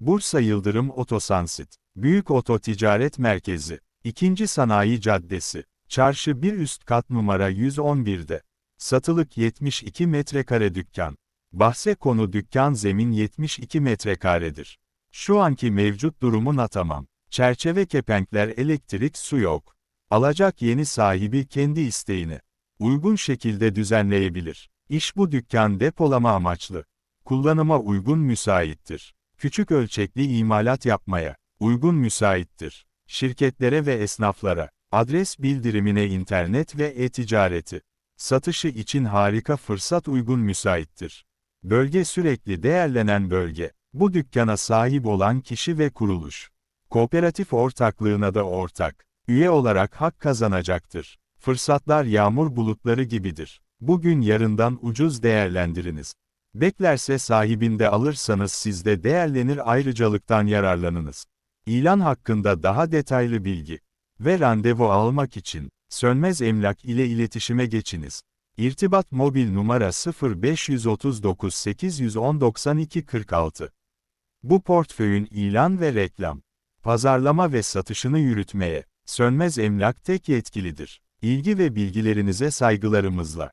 Bursa Yıldırım Otosansit, Büyük Oto Ticaret Merkezi, 2. Sanayi Caddesi, Çarşı 1 üst kat numara 111'de. Satılık 72 metrekare dükkan. Bahse konu dükkan zemin 72 metrekaredir. Şu anki mevcut durumun tamam. Çerçeve kepenkler elektrik su yok. Alacak yeni sahibi kendi isteğini uygun şekilde düzenleyebilir. İş bu dükkan depolama amaçlı. Kullanıma uygun müsaittir. Küçük ölçekli imalat yapmaya uygun müsaittir. Şirketlere ve esnaflara adres bildirimine internet ve e-ticareti satışı için harika fırsat uygun müsaittir. Bölge sürekli değerlenen bölge. Bu dükkana sahip olan kişi ve kuruluş. Kooperatif ortaklığına da ortak. Üye olarak hak kazanacaktır. Fırsatlar yağmur bulutları gibidir. Bugün yarından ucuz değerlendiriniz. Beklerse sahibinde alırsanız siz de değerlenir ayrıcalıktan yararlanınız. İlan hakkında daha detaylı bilgi ve randevu almak için Sönmez Emlak ile iletişime geçiniz. İrtibat mobil numara 0539 810 92 46. Bu portföyün ilan ve reklam, pazarlama ve satışını yürütmeye Sönmez Emlak tek yetkilidir. İlgi ve bilgilerinize saygılarımızla.